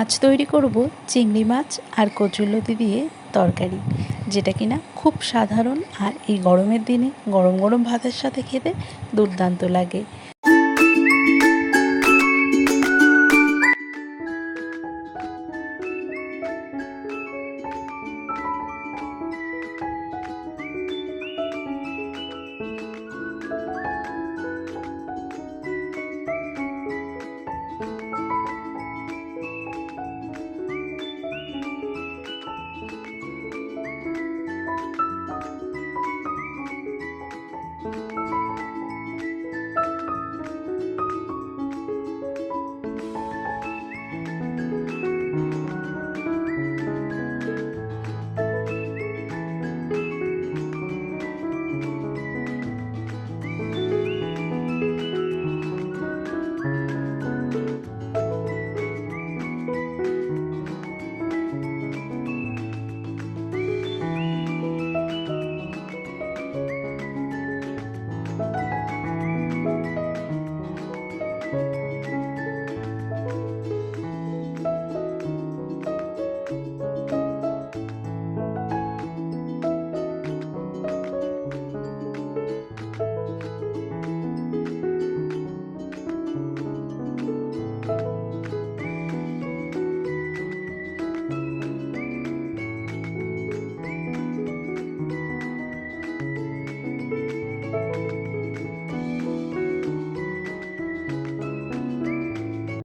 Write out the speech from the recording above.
আজ তৈরি করব চিংড়ি মাছ আর কচুরলতি দিয়ে তরকারি, যেটা কিনা খুব সাধারণ আর এই গরমের দিনে গরম গরম ভাতের সাথে খেতে দুর্দান্ত লাগে।